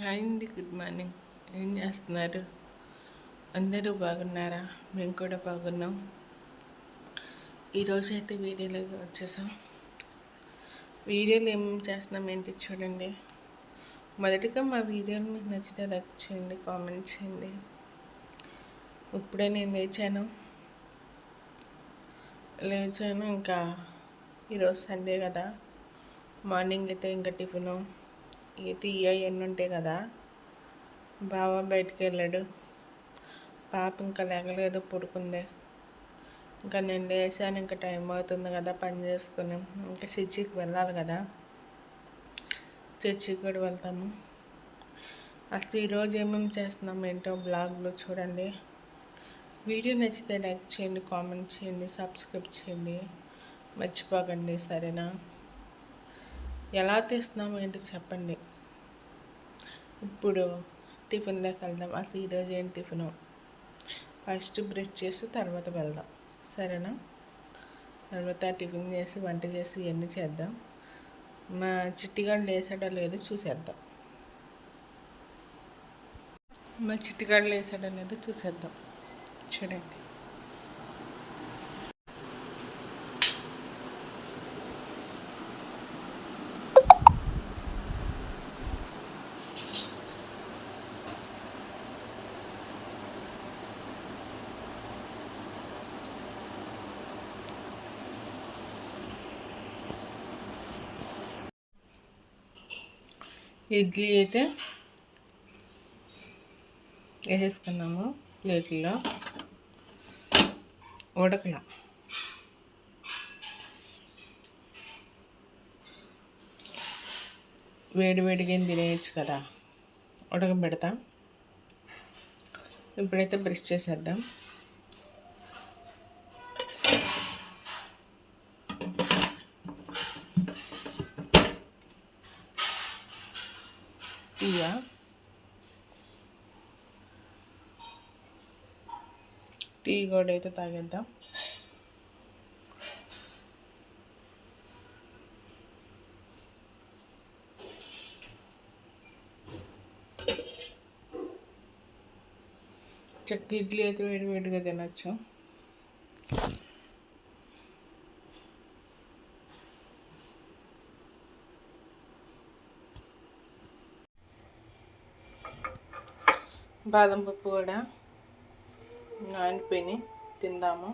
Hi అండి good morning. ఏం చేస్తున్నారు? అందరూ బాగున్నారా? మేము కూడా బాగున్నాం. ఈరోజు అయితే వీడియోలోకి వచ్చేసాం. వీడియోలు ఏం చేస్తున్నాం ఏంటి చూడండి. మొదటిగా మా వీడియోలు మీకు నచ్చితే లైక్ చేయండి కామెంట్ చేయండి. ఇప్పుడే నేను లేచాను. లేచాను ఇంకా ఈరోజు సండే కదా. మార్నింగ్ అయితే ఇంకా టిఫిను టీ అవన్నీ ఉంటాయి కదా? బావ బయటికి వెళ్ళాడు. పాప ఇంకా లేగలేదు పడుకుంది. ఇంకా నేను లేసాను ఇంకా టైం అవుతుంది కదా పని చేసుకుని. ఇంకా చర్చికి వెళ్ళాలి కదా. చర్చికి కూడా వెళ్తాము అసలు ఈరోజు ఏమేమి చేస్తున్నాం ఏంటో బ్లాగ్లో చూడండి. వీడియో నచ్చితే లైక్ చేయండి కామెంట్ చేయండి సబ్స్క్రైబ్ చేయండి. మర్చిపోకండి సరేనా? ఎలా తీస్తున్నాము ఏంటో చెప్పండి. ఇప్పుడు టిఫిన్లోకి వెళ్దాం. అసలు ఈరోజు ఏం టిఫిను? ఫస్ట్ బ్రష్ చేసి తర్వాత వెళ్దాం. సరేనా? తర్వాత టిఫిన్ చేసి వంట చేసి ఇవన్నీ చేద్దాం. మా చిట్టిగాడు లేసాడో లేదో చూసేద్దాం. మా చిట్టిగాడు లేసాడో లేదో చూసేద్దాం. చూడండి. ఇడ్లీ అయితే వేసేసుకున్నాము ప్లేట్లో. ఉడకల వేడి వేడిగా తినేయచ్చు కదా. ఉడకబెడతా. ఇప్పుడైతే బ్రష్ చేసేద్దాం. టీయా టీ కూడా అయితే తాగేద్దాం చక్క ఇడ్లీ అయితే వేడి వేడిగా తినచ్చు బాదం పప్పు కూడా నానిపోయి తిందాము.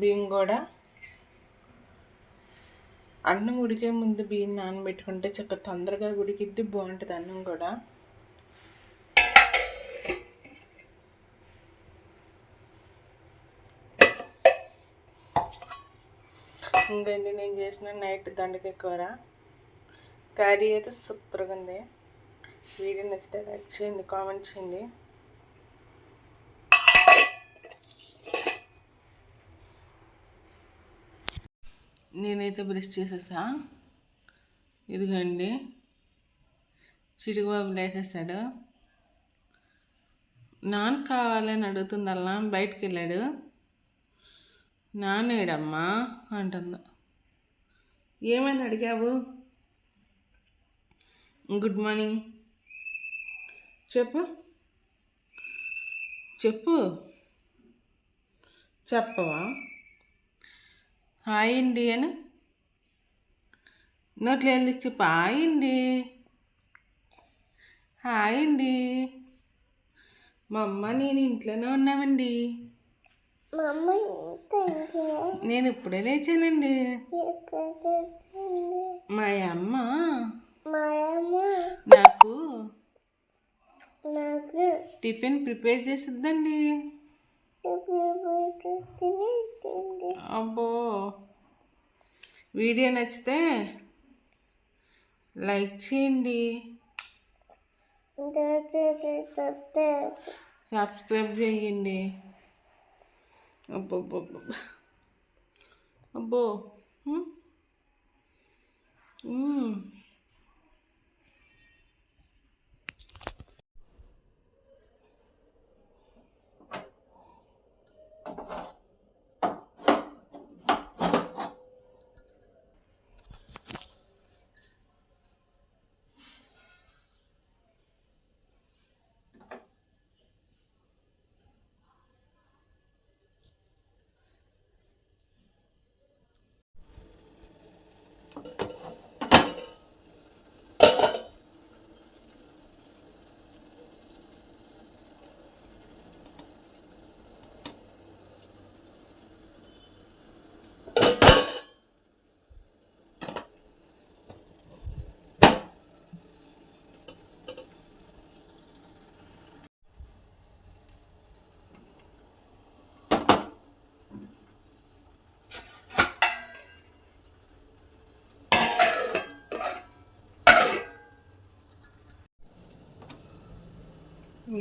బియ్యం కూడా అన్నం ఉడికే ముందు బియ్యం నానబెట్టుకుంటే చక్కగా తొందరగా ఉడికిద్ది బాగుంటుంది అన్నం కూడా. ఇంకండి నేను చేసిన నైట్ దండకి కూర. కర్రీ అయితే సూపర్గా ఉంది. వీడియో నచ్చితే లైక్ చేయండి కామెంట్ చేయండి. నేనైతే బ్రష్ చేసేసా. ఇదిగండి. చిరుగుబాబు లేసేసాడు నాన్న కావాలని అడుగుతుందల్లా బయటకు వెళ్ళాడు. నానేడమ్మా అంటుంది. ఏమని అడిగావు? గుడ్ మార్నింగ్ చెప్పు. చెప్పు. చెప్పవా? హాయ్ అండి అని. నోట్లో వెళ్ళి చెప్పు. హాయ్ అండి. హాయ్ అండి. మా అమ్మ నేను ఇంట్లోనే ఉన్నామండి. నేను ఇప్పుడే లేచానండి. మా అమ్మ నాకు టిఫిన్ ప్రిపేర్ చేసిద్దండి. అబ్బో. వీడియో నచ్చితే లైక్ చేయండి. సబ్స్క్రైబ్ చేయండి. అబ్బో. అబ్బో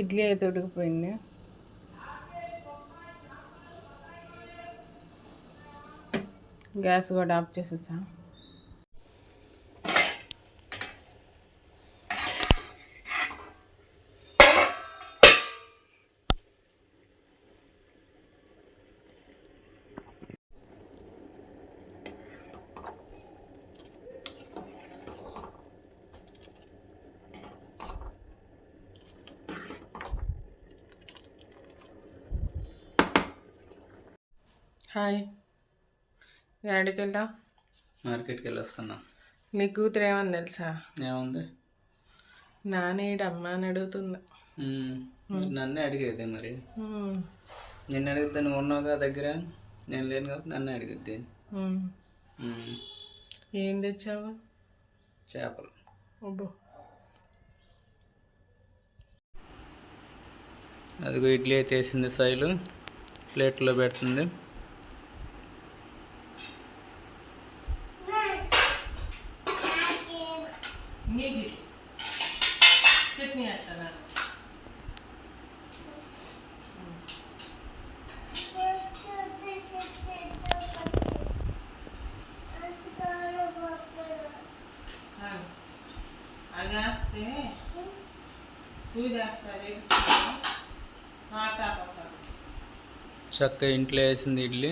ఇడ్లీ అయితే ఉడికిపోయింది. గ్యాస్ కూడా ఆఫ్ చేసేసాను హాయ్. ఎక్కడికి వెళ్ళా మార్కెట్కి వెళ్ళి వస్తున్నా నీ కూతురు ఏమని తెలుసా? ఏముంది? నానేడమ్మ అని అడుగుతుంది. నన్నే అడిగేది మరి. నిన్ను అడిగితే నువ్వు ఉన్నావుగా దగ్గర? నేను లేను కాబట్టి నన్నే అడిగిద్ది. ఏం తెచ్చావు? చేపలు. అబ్బో. అదిగో ఇడ్లీ అయితే వేసింది సైలు. ప్లేట్లో పెడుతుంది. చట్నీ వేస్తాను అది వేస్తే సూది వేస్తారు మాట్లాడతారు చక్క ఇంట్లో వేసింది ఇడ్లీ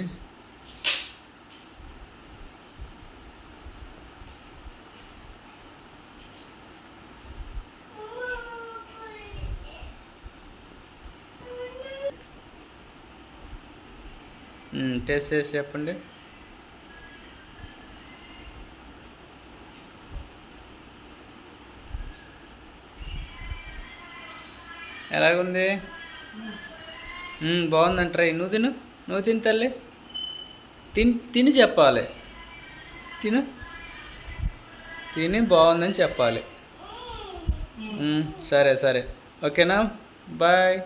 మ్మ్. టెస్ట్ చేసి చెప్పండి. ఎలాగుంది? మ్మ్, ట్రై నువ్వు తిను. నువ్వు తిని తల్లి. తిని తిని చెప్పాలి. తిను. తిని బాగుందని చెప్పాలి. సరే సరే. ఓకేనా? బాయ్.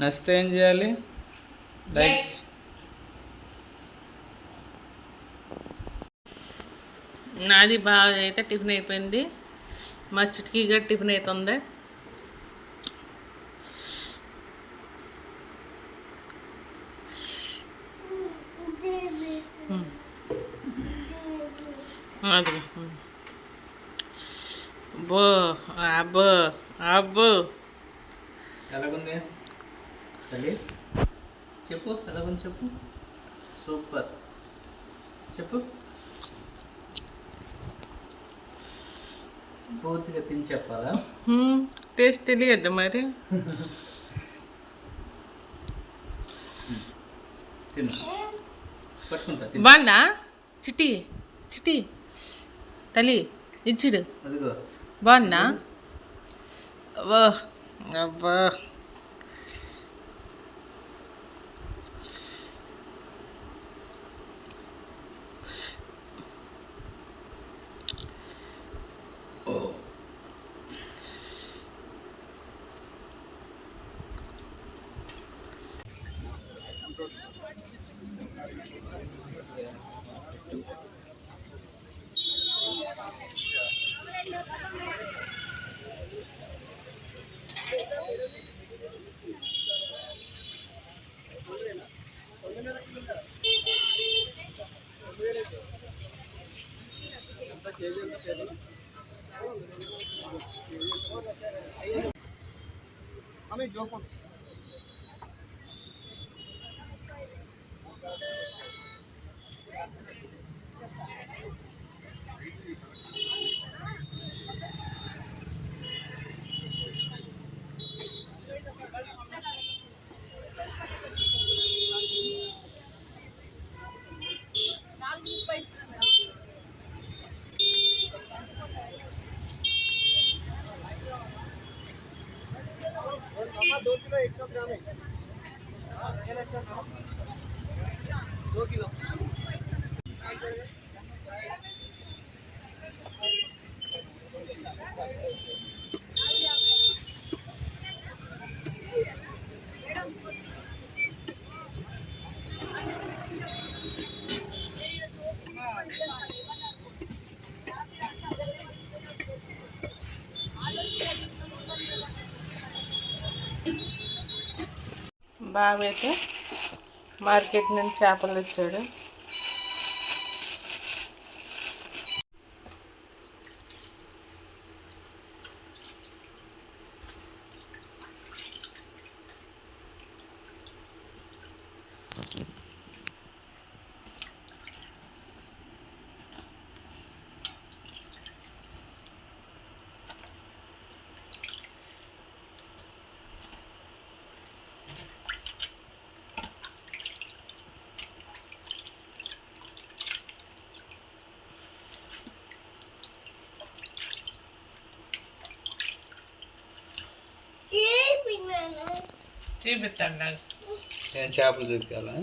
నచ్చితే ఏం చేయాలి? లైక్ నాది బాగా అయితే టిఫిన్ అయిపోయింది. మా చిటికీగా టిఫిన్ అవుతుంది అది అబ్బో అబ్బో అబ్బో. ఎలాగుంది? చెప్పు ఎలాగుంది చెప్పు. సూపర్. చెప్పు. పూర్తిగా తిని చెప్పాలా? టేస్ట్ తెలియద్దు మరి. తిను. పట్టుకుంటా చిట్టి చిట్టి. తల్లి ఇచ్చిడు. అదిగో. బాగుందా? అబ్బా. আমি যখন బాగా అయితే మార్కెట్ నుంచి చేపలు తెచ్చాడు. చూపిస్తాను నాకు నేను చేపలు చూపించాలా?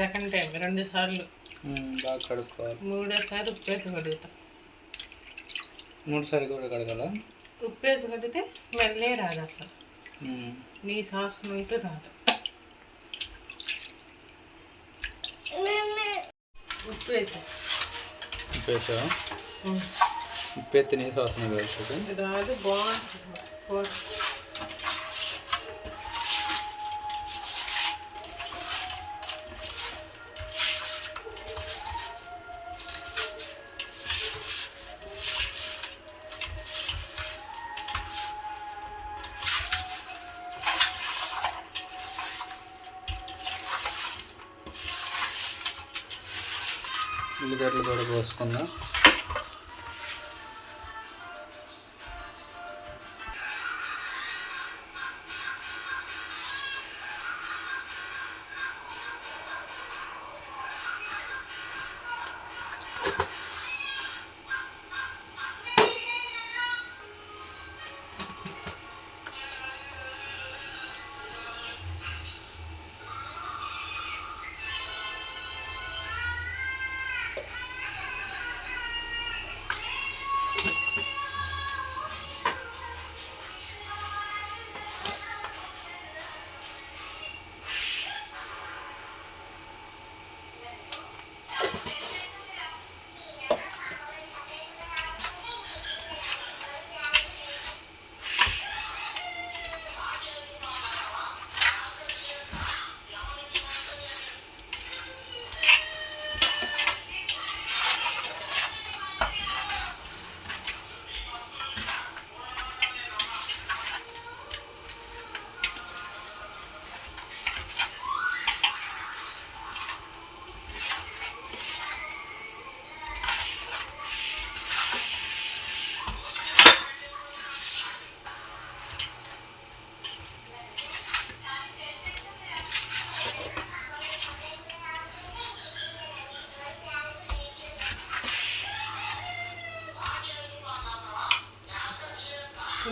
సెకండ్ టైం రెండు సార్లు. బాగా కడుక్కోవాలి. మూడోసారి ఉప్పేసి కడుగుతా. మూడు సార్లు కూడా కడగాల? ఉప్పేసి కడిగితే స్మెల్లే రాదు అసలు. నీ సాసం అంటూ రాదు. ఉప్పు వేసా ఉప్పేసా ఉప్పెత్తి నీ వాసన కలుస్తుంది రాదు బాగుంటుంది. కూర. కూడా పోసుకుందాం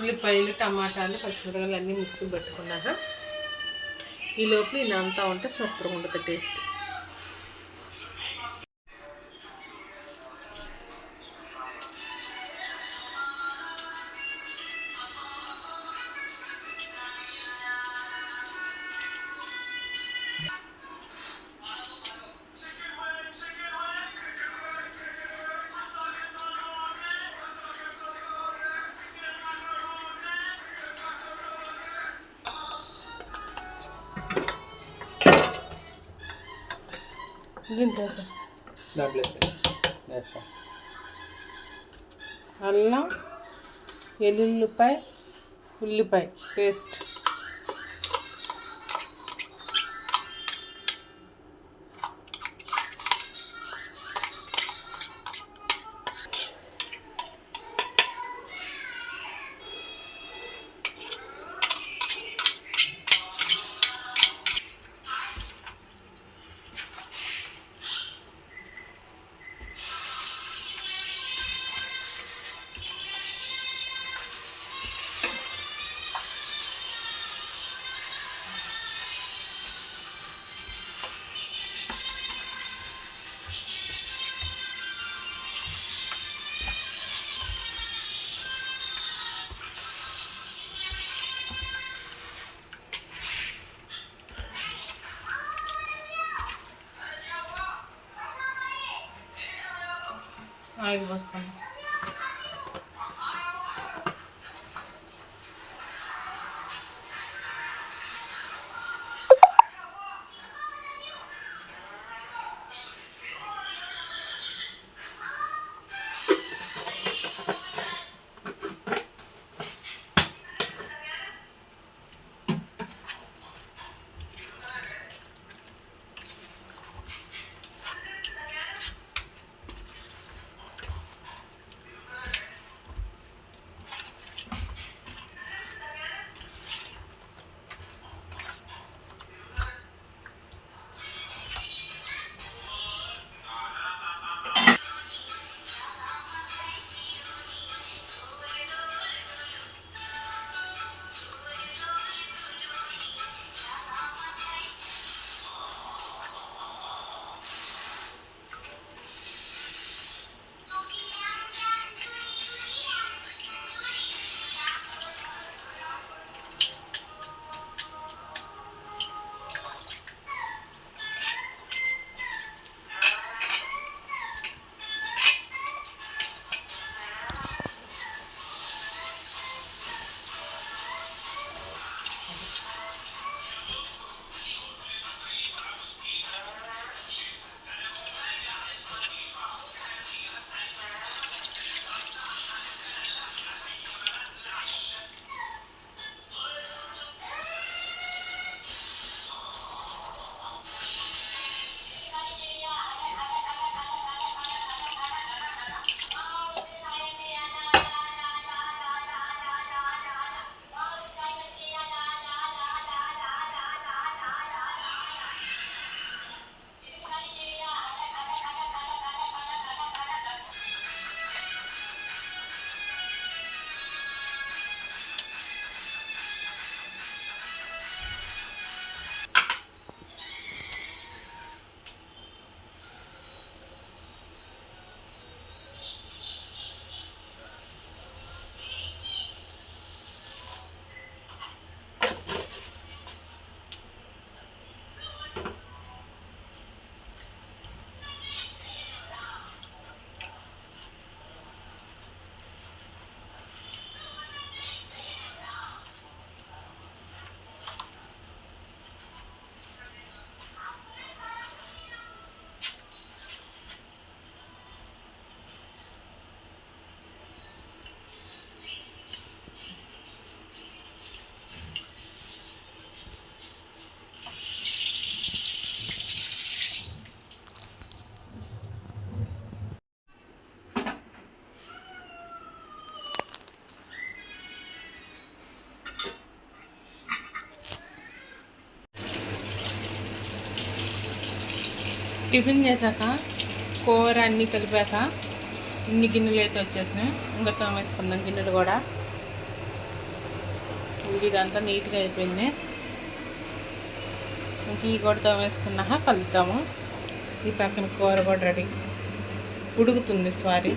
ఉల్లిపాయలు టమాటాలు పచ్చిమిరపకాయలు అన్నీ మిక్సీ పెట్టుకున్నాక ఈ లోపల ఇది అంతా ఉంటే సూపర్గా ఉంటుంది టేస్ట్. దాంట్లో. వేస్తా అల్లం వెల్లుల్లిపాయ ఉల్లిపాయ పేస్ట్. ఆయిల్ పోసుకుందాం టిఫిన్ చేశాక కూర అన్నీ కలిపాక ఇన్ని గిన్నెలు అయితే వచ్చేసినాయి. ఇంకా తోమేసుకుందాం గిన్నెలు కూడా. ఇదంతా నీట్గా అయిపోయింది. ఇంక ఈ కూడా తోమేసుకున్నాక కలుపుతాము. ఈ పక్కన కూర కూడా రెడీ. ఉడుకుతుంది సారీ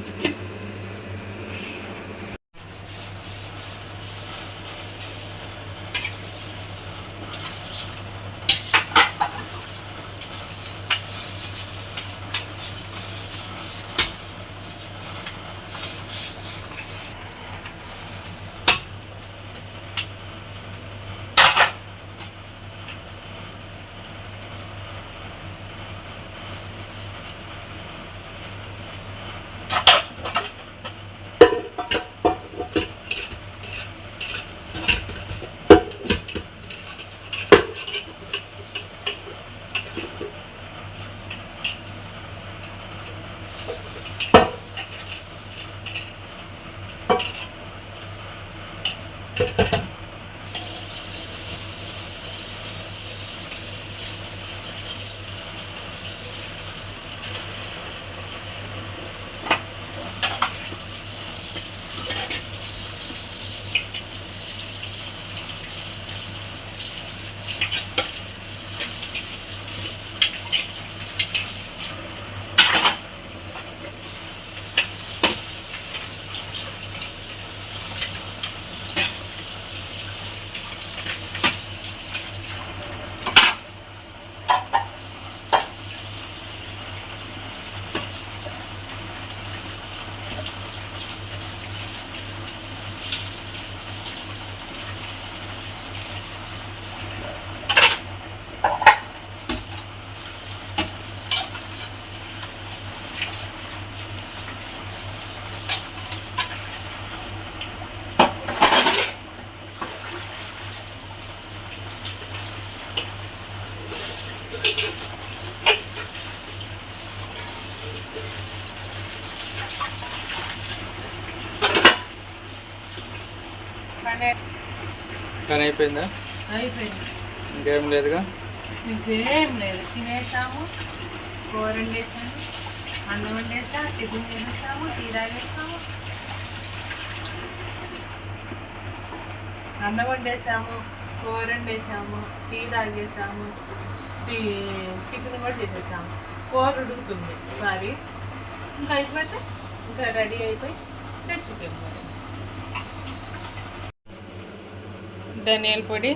కానీ అయిపోయిందా? అయిపోయింది. ఇంకేం లేదుగా? ఇంకేం లేదు. తినేసాము కూర వండేసాము అన్నం వండేసా టిఫిన్ తినేసాము టీ తాగేసాము అన్నం వండేసాము కూర వండేసాము టీ తాగేసాము టీ టిఫిన్ కూడా చేసేసాము. కూర ఉడుకుతుంది. సారీ. ఇంకా అయిపోతే ఇంకా రెడీ అయిపోయి చర్చికి వెళ్ళిపోయింది ధనియాల పొడి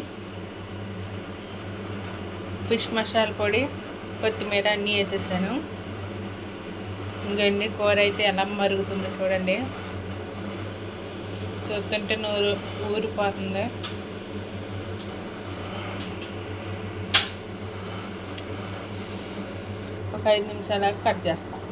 ఫిష్ మసాలా పొడి కొత్తిమీర అన్నీ వేసేసాను. ఇంకండి కూర అయితే ఎలా మరుగుతుందో చూడండి. చూస్తుంటే నూరు ఊరిపోతుంది. ఒక ఐదు నిమిషాలకు కట్ చేస్తాను